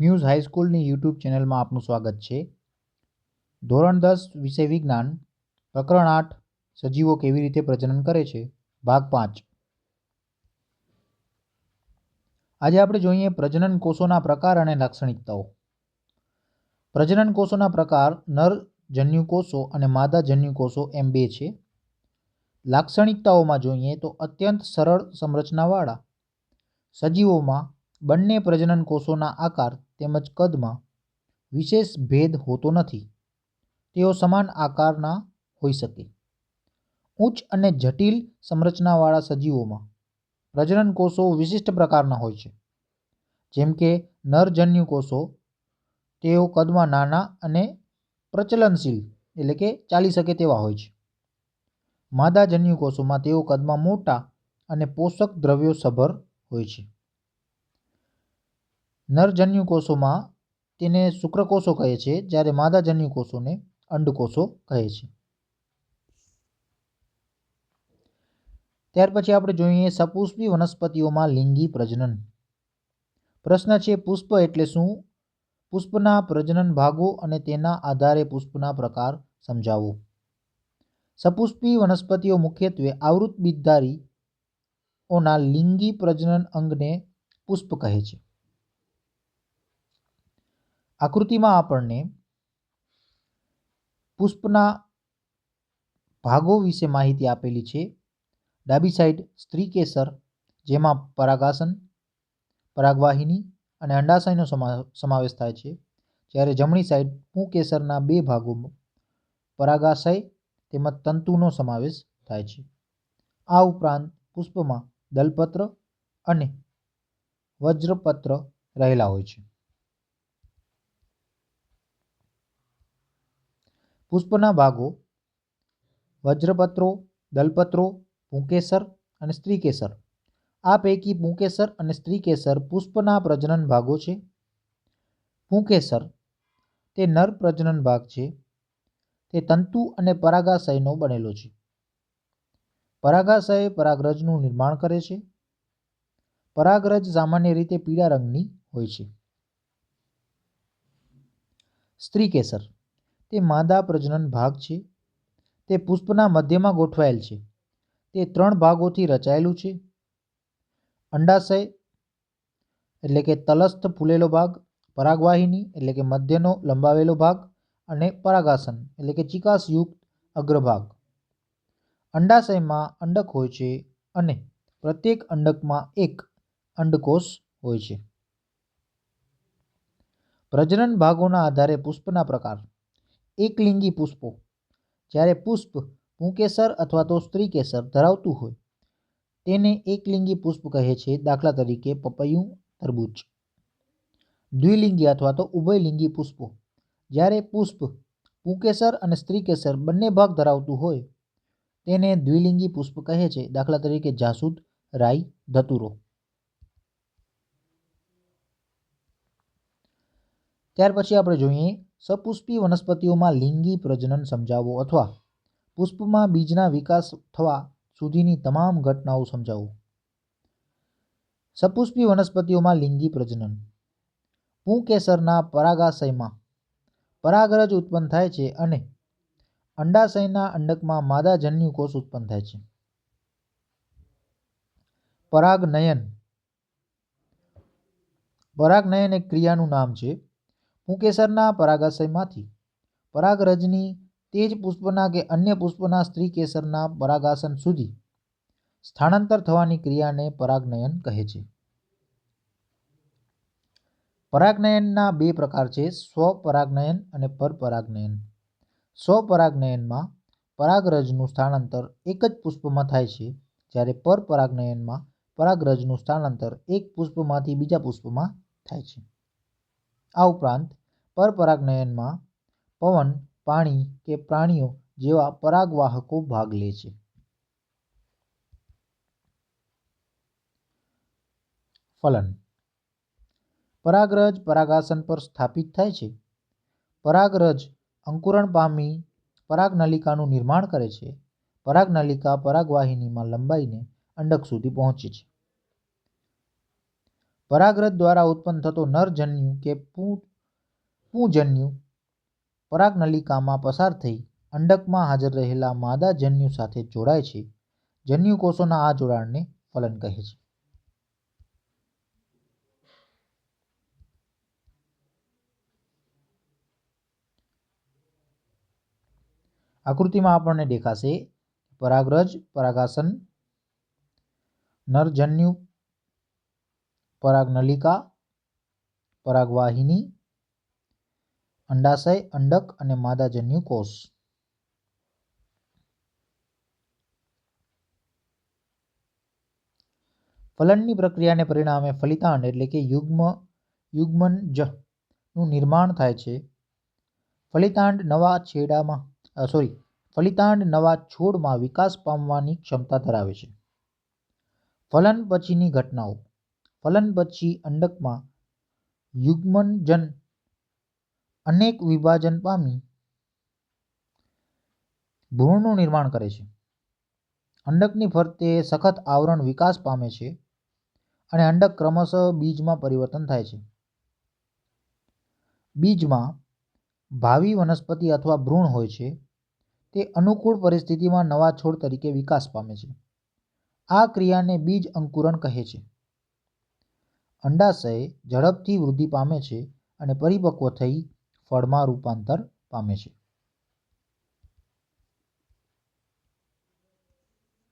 Muse હાઈસ્કૂલની YouTube ચેનલમાં આપનું સ્વાગત છે. ધોરણ દસ, વિષય વિજ્ઞાન, પ્રકરણ આઠ, સજીવો કેવી રીતે પ્રજનન કરે છે? ભાગ પાંચ. આજે આપણે જોઈએ પ્રજનન કોષોના પ્રકાર અને લાક્ષણિકતાઓ. પ્રજનન કોષોના પ્રકાર નર જન્યુ કોષો અને માદા જન્યુ કોષો એમ બે છે. લાક્ષણિકતાઓમાં જોઈએ તો અત્યંત સરળ સંરચનાવાળા સજીવોમાં બંને પ્રજનન કોષોના આકાર તેમજ કદમાં વિશેષ ભેદ હોતો નથી. તેઓ સમાન આકારના હોઈ શકે. ઉચ્ચ અને જટિલ સંરચનાવાળા સજીવોમાં પ્રજનન કોષો વિશિષ્ટ પ્રકારના હોય છે. જેમ કે નરજન્યુ કોષો, તેઓ કદમાં નાના અને પ્રચલનશીલ એટલે કે ચાલી શકે તેવા હોય છે. માદાજન્યુ કોષોમાં તેઓ કદમાં મોટા અને પોષક દ્રવ્યો સભર હોય છે. નરજન્યુ કોષોમાં તેને શુક્રકોષો કહે છે, જ્યારે માદાજન્યુ કોષોને અંડકોષો કહે છે. ત્યાર પછી આપણે જોઈએ સપુષ્પી વનસ્પતિઓમાં લિંગી પ્રજનન. પ્રશ્ન છે પુષ્પ એટલે શું? પુષ્પના પ્રજનન ભાગો અને તેના આધારે પુષ્પના પ્રકાર સમજાવો. સપુષ્પી વનસ્પતિઓ મુખ્યત્વે આવૃત લિંગી પ્રજનન અંગને પુષ્પ કહે છે. આકૃતિમાં આપણને પુષ્પના ભાગો વિશે માહિતી આપેલી છે. ડાબી સાઈડ સ્ત્રી કેસર, જેમાં પરાગાસન, પરાગવાહિની અને અંડાશયનો સમાવેશ થાય છે. જ્યારે જમણી સાઈડ પુંકેસરના બે ભાગોમાં પરાગાશય તેમજ તંતુનો સમાવેશ થાય છે. આ ઉપરાંત પુષ્પમાં દલપત્ર અને વજ્રપત્ર રહેલા હોય છે. પુષ્પના ભાગો, વજ્રપત્રો, દલપત્રો, પુંકેસર અને સ્ત્રીકેસર. આ પૈકી પુંકેસર અને સ્ત્રીકેસર પુષ્પના પ્રજનન ભાગો છે. પુંકેસર તે નર પ્રજનન ભાગ છે. તે તંતુ અને પરાગાશયનો બનેલો છે. પરાગાશય પરાગરજનું નિર્માણ કરે છે. પરાગરજ સામાન્ય રીતે પીળા રંગની હોય છે. સ્ત્રીકેસર તે માદા પ્રજનન ભાગ છે. તે પુષ્પના મધ્યમાં ગોઠવાયેલ છે. તે ત્રણ ભાગોથી રચાયેલું છે. અંડાશય એટલે કે તલસ્થ ફૂલેલો ભાગ, પરાગવાહિની એટલે કે મધ્યનો લંબાવેલો ભાગ અને પરાગાસન એટલે કે ચિકાસયુક્ત અગ્રભાગ. અંડાશયમાં અંડક હોય છે અને પ્રત્યેક અંડકમાં એક અંડકોષ હોય છે. પ્રજનન ભાગોના આધારે પુષ્પના પ્રકાર. એકલિંગી પુષ્પો. જ્યારે પુષ્પ પુંકેસર અથવા તો સ્ત્રીકેસર ધરાવતું હોય, તેને એકલિંગી પુષ્પ કહે છે, દાખલા તરીકે પપૈયું, તરબૂચ. દ્વિલિંગી અથવા તો ઉભયલિંગી પુષ્પો. જ્યારે પુષ્પ પુંકેસર અને સ્ત્રીકેસર બંને ભાગ ધરાવતું હોય, તેને દ્વિલિંગી પુષ્પ કહે છે, દાખલા તરીકે જાસૂદ, રાઈ, ધતુરો. ત્યાર પછી આપણે જોઈએ સપુષ્પી વનસ્પતિઓમાં લિંગી પ્રજનન સમજાવો અથવા પુષ્પમાં બીજના વિકાસ થવા સુધીની તમામ ઘટનાઓ સમજાવો. સપુષ્પી વનસ્પતિઓમાં લિંગી પ્રજનન. પૂકેસરના પરાગાશયમાં પરાગરજ ઉત્પન્ન થાય છે અને અંડાશયના અંડકમાં માદાજન્યુ કોષ ઉત્પન્ન થાય છે. પરાગનયન. પરાગનયન એક ક્રિયાનું નામ છે. પુંકેસરના પરાગાશયમાંથી. પરાગરજની તે જ પુષ્પના કે અન્ય પુષ્પના સ્ત્રી કેસરના પરાગાસન સુધી સ્થાનાંતર થવાની ક્રિયાને પરાગનયન કહે છે. પરાગનયનના બે પ્રકાર છે, સ્વપરાગનયન અને પરપરાગનયન. સ્વપરાગનયનમાં પરાગરજનું સ્થાનાંતર એક જ પુષ્પમાં થાય છે, જ્યારે પરપરાગનયનમાં પરાગરજનું સ્થાનાંતર એક પુષ્પમાંથી બીજા પુષ્પમાં થાય છે. આ ઉપરાંત પરપરાગનયનમાં પવન, પાણી કે પ્રાણીઓ જેવા પરાગવાહકો ભાગ લે છે. ફલન. પરાગરજ પરાગાસન પર સ્થાપિત થાય છે. પરાગરજ અંકુરણ પામી પરાગનલિકાનું નિર્માણ કરે છે. પરાગનલિકા પરાગવાહિનીમાં લંબાઈને અંડક સુધી પહોંચે છે. પરાગરજ દ્વારા ઉત્પન્ન થતો નરજન્યુ કે પુંજન્યુ પરાગનલિકામાં પસાર થઈ અંડકમાં હાજર રહેલા માદા જન્યુ સાથે જોડાય છે. જન્યુ કોષોના આ જોડાણને ફલન કહે છે. આકૃતિમાં આપણને દેખાશે પરાગરજ, પરાગાસન, નરજન્યુ, પરાગનલિકા, પરાગવાહિની, અંડાશય, અંડક અને માદાજન્યુ કોષ ફલનની પ્રક્રિયાને પરિણામે ફલિતાંડ એટલે કે યુગ્મ યુગ્મનજનું નિર્માણ થાય છે. ફલિતાંડ નવા છેડામાં સોરી ફલિતાંડ નવા છોડમાં વિકાસ પામવાની ક્ષમતા ધરાવે છે. ફલન પછીની ઘટનાઓ ફલન પછી અંડકમાં યુગ્મનજન અનેક વિભાજન પામી ભ્રૂણનું નિર્માણ કરે છે. અંડકની ફરતે સખત આવરણ વિકાસ પામે છે અને અંડક ક્રમશઃ બીજમાં પરિવર્તન થાય છે. બીજમાં ભાવિ વનસ્પતિ અથવા ભ્રૂણ હોય છે. તે અનુકૂળ પરિસ્થિતિમાં નવા છોડ તરીકે વિકાસ પામે છે. આ ક્રિયાને બીજ અંકુરણ કહે છે. અંડાશય ઝડપથી વૃદ્ધિ પામે છે અને પરિપક્વ થઈ ફળમાં રૂપાંતર પામે છે.